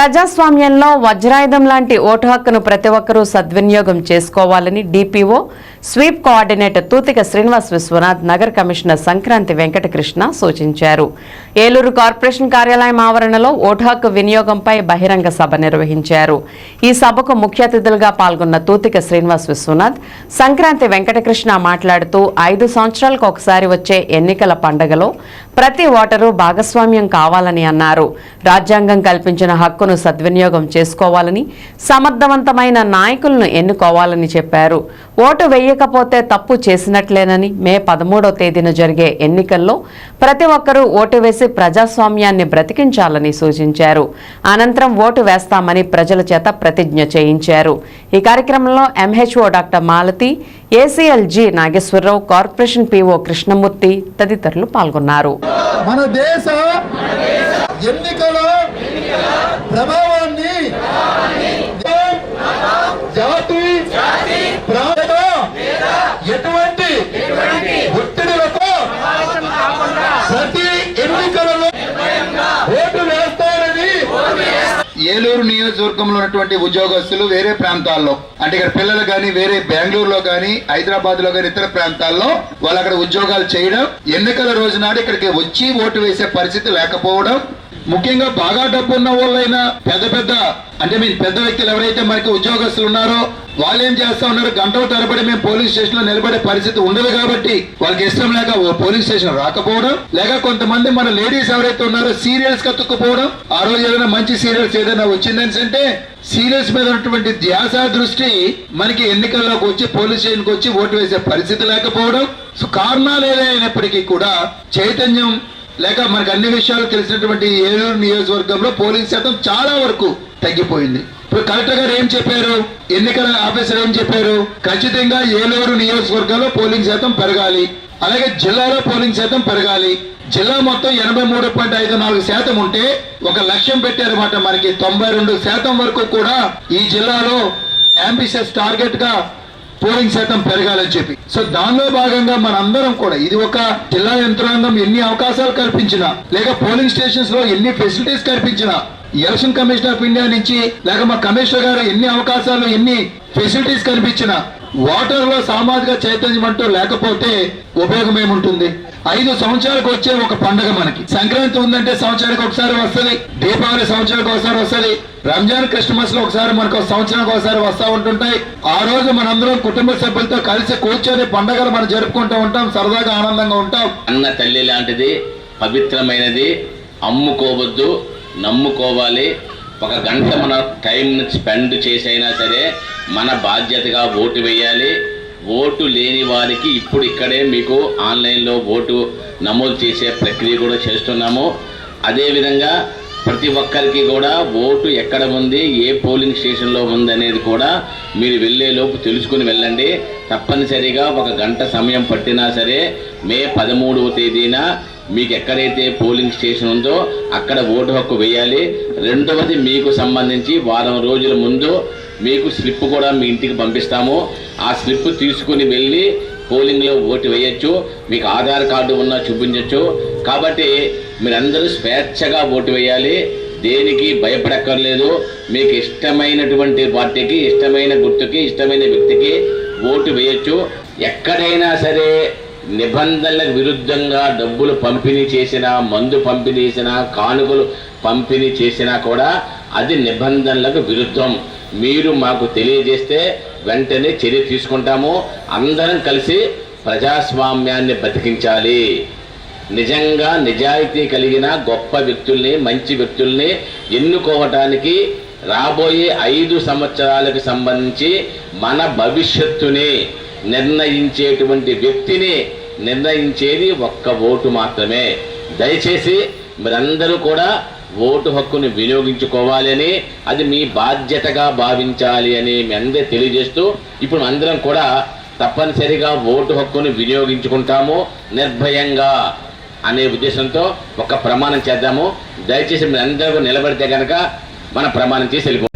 ప్రజాస్వామ్యంలో వజ్రాయుధం లాంటి ఓటు హక్కును ప్రతి ఒక్కరూ సద్వినియోగం చేసుకోవాలని DPO sweep coordinator Tuthika Srinivas Vishwanath నగర కమిషనర్ సంక్రాంతి వెంకటకృష్ణ సూచించారు. ఏలూరు కార్పొరేషన్ కార్యాలయం ఆవరణలో ఓటు హక్కు వినియోగంపై బహిరంగ సభ నిర్వహించారు. ఈ సభకు ముఖ్య అతిథులుగా పాల్గొన్న తూతిక శ్రీనివాస్ విశ్వనాథ్ సంక్రాంతి వెంకటకృష్ణ మాట్లాడుతూ ఐదు సంవత్సరాలకు ఒకసారి వచ్చే ఎన్నికల పండుగలో ప్రతి ఓటరు భాగస్వామ్యం కావాలని అన్నారు. రాజ్యాంగం కల్పించిన హక్కును సద్వినియోగం చేసుకోవాలని సమర్థవంతమైన నాయకులను ఎన్నుకోవాలని చెప్పారు. ఓటు వేయకపోతే తప్పు చేసినట్లేనని మే పదమూడవ తేదీన జరిగే ఎన్నికల్లో ప్రతి ఒక్కరూ ఓటు వేసి ప్రజాస్వామ్యాన్ని బ్రతికించాలని సూచించారు. అనంతరం ఓటు వేస్తామని ప్రజల చేత ప్రతిజ్ఞ చేయించారు. ఈ కార్యక్రమంలో MHO doctor Malathi ACL G Nageswara Rao corporation PO Krishnamurthy తదితరులు పాల్గొన్నారు. మన దేశ ఎన్నికల ప్రభావాన్ని జాతి ప్రాంత ఎటువంటి ఒత్తిడిలతో ప్రతి ఎన్నికలలో ఓటు వేస్తారని ఏలూరు నియోజకవర్గంలో ఉన్నటువంటి ఉద్యోగస్తులు వేరే ప్రాంతాల్లో అంటే ఇక్కడ పిల్లలు కానీ వేరే బెంగళూరులో కానీ హైదరాబాద్లో కానీ ఇతర ప్రాంతాల్లో వాళ్ళు అక్కడ ఉద్యోగాలు చేయడం ఎన్నికల రోజు నాడు ఇక్కడికి వచ్చి ఓటు వేసే పరిస్థితి లేకపోవడం ముఖ్యంగా బాగా డబ్బు ఉన్న వాళ్ళైనా పెద్ద పెద్ద అంటే మీ పెద్ద వ్యక్తులు ఎవరైతే మనకి ఉద్యోగస్తులు ఉన్నారో వాళ్ళు ఏం చేస్తా ఉన్నారు గంటల తరబడి మేము పోలీస్ స్టేషన్లో నిలబడే పరిస్థితి ఉండదు కాబట్టి వాళ్ళకి ఇష్టం లేక ఓ పోలీస్ స్టేషన్ రాకపోవడం లేక కొంతమంది మన లేడీస్ ఎవరైతే ఉన్నారో సీరియల్స్ కత్తుక్కుపోవడం ఆ రోజు ఏదైనా మంచి సీరియల్స్ ఏదైనా వచ్చిందని అంటే సీరియల్స్ మీద ఉన్నటువంటి ధ్యాస దృష్టి మనకి ఎన్నికల్లోకి వచ్చి పోలీస్ స్టేషన్కి వచ్చి ఓటు వేసే పరిస్థితి లేకపోవడం. సో కారణాలు ఏదైనప్పటికీ కూడా చైతన్యం లేక మనకు అన్ని విషయాలు తెలిసినటువంటి ఏలూరు నియోజకవర్గంలో పోలింగ్ శాతం చాలా వరకు తగ్గిపోయింది. ఇప్పుడు కలెక్టర్ గారు ఏం చెప్పారు? ఎన్నికల ఆఫీసర్ ఏం చెప్పారు? ఖచ్చితంగా ఏలూరు నియోజకవర్గంలో పోలింగ్ శాతం పెరగాలి. అలాగే జిల్లాలో పోలింగ్ శాతం పెరగాలి. జిల్లా మొత్తం ఎనభై మూడు పాయింట్ ఐదు నాలుగు శాతం ఉంటే ఒక లక్ష్యం పెట్టారన్నమాట మనకి. తొంభై రెండు శాతం వరకు కూడా ఈ జిల్లాలో అంబిషియస్ టార్గెట్గా పోలింగ్ శాతం పెరగాలని చెప్పి. సో దానిలో భాగంగా మనందరం కూడా ఇది ఒక జిల్లా యంత్రాంగం ఎన్ని అవకాశాలు కల్పించినా లేక పోలింగ్ స్టేషన్స్లో ఎన్ని ఫెసిలిటీస్ కల్పించినా ఎలక్షన్ కమిషన్ ఆఫ్ ఇండియా నుంచి లేక మా కమిషనర్ గారు ఎన్ని అవకాశాలు ఎన్ని ఫెసిలిటీస్ కల్పించినా వాటర్లో సామాజిక చైతన్యం అంటూ లేకపోతే ఉపయోగం ఏముంటుంది? ఐదు సంవత్సరాలకు వచ్చే ఒక పండుగ మనకి. సంక్రాంతి ఉందంటే సంవత్సరానికి ఒకసారి వస్తుంది దీపావళి సంవత్సరానికి ఒకసారి వస్తుంది రంజాన్ క్రిస్మస్లో ఒకసారి మనకు సంవత్సరానికి ఒకసారి వస్తూ ఉంటుంటాయి. ఆ రోజు మనందరం కుటుంబ సభ్యులతో కలిసి కూర్చొని పండుగలు మనం జరుపుకుంటూ ఉంటాం సరదాగా ఆనందంగా ఉంటాం. అన్న తల్లి లాంటిది పవిత్రమైనది అమ్ముకోవద్దు నమ్ముకోవాలి. ఒక గంట మన టైం స్పెండ్ చేసైనా సరే మన బాధ్యతగా ఓటు వేయాలి. ఓటు లేని వారికి ఇప్పుడు ఇక్కడే మీకు ఆన్లైన్లో ఓటు నమోదు చేసే ప్రక్రియ కూడా చేస్తున్నాము. అదేవిధంగా ప్రతి ఒక్కరికి కూడా ఓటు ఎక్కడ ఉంది ఏ పోలింగ్ స్టేషన్లో ఉంది అనేది కూడా మీరు వెళ్ళేలోపు తెలుసుకుని వెళ్ళండి. తప్పనిసరిగా ఒక గంట సమయం పట్టినా సరే మే పదమూడవ తేదీన మీకు ఎక్కడైతే పోలింగ్ స్టేషన్ ఉందో అక్కడ ఓటు హక్కు వేయాలి. రెండవది మీకు సంబంధించి వారం రోజుల ముందు మీకు స్లిప్ కూడా మీ ఇంటికి పంపిస్తాము. ఆ స్లిప్ తీసుకుని వెళ్ళి పోలింగ్లో ఓటు వేయచ్చు. మీకు ఆధార్ కార్డు ఉన్నా చూపించవచ్చు కాబట్టి మీరందరూ స్వేచ్ఛగా ఓటు వేయాలి. దేనికి భయపడక్కర్లేదు. మీకు ఇష్టమైనటువంటి పార్టీకి ఇష్టమైన గుర్తుకి ఇష్టమైన వ్యక్తికి ఓటు వేయచ్చు. ఎక్కడైనా సరే నిబంధనలకు విరుద్ధంగా డబ్బులు పంపిణీ చేసినా మందు పంపిణీ చేసినా కానుకలు పంపిణీ చేసినా కూడా అది నిబంధనలకు విరుద్ధం. మీరు మాకు తెలియజేస్తే వెంటనే చర్య తీసుకుంటాము. అందరం కలిసి ప్రజాస్వామ్యాన్ని బతికించాలి నిజంగా నిజాయితీ కలిగిన గొప్ప వ్యక్తుల్ని మంచి వ్యక్తుల్ని ఎన్నుకోవటానికి రాబోయే ఐదు సంవత్సరాలకు సంబంధించి మన భవిష్యత్తుని నిర్ణయించేటువంటి వ్యక్తిని నిర్ణయించేది ఒక్క ఓటు మాత్రమే. దయచేసి మీరందరూ కూడా ఓటు హక్కుని వినియోగించుకోవాలి అని అది మీ బాధ్యతగా భావించాలి అని మీ అందరూ తెలియజేస్తూ ఇప్పుడు అందరం కూడా తప్పనిసరిగా ఓటు హక్కుని వినియోగించుకుంటాము నిర్భయంగా అనే ఉద్దేశంతో ఒక ప్రమాణం చేద్దాము. దయచేసి మీరు అందరూ నిలబడితే కనుక మన ప్రమాణం చేసి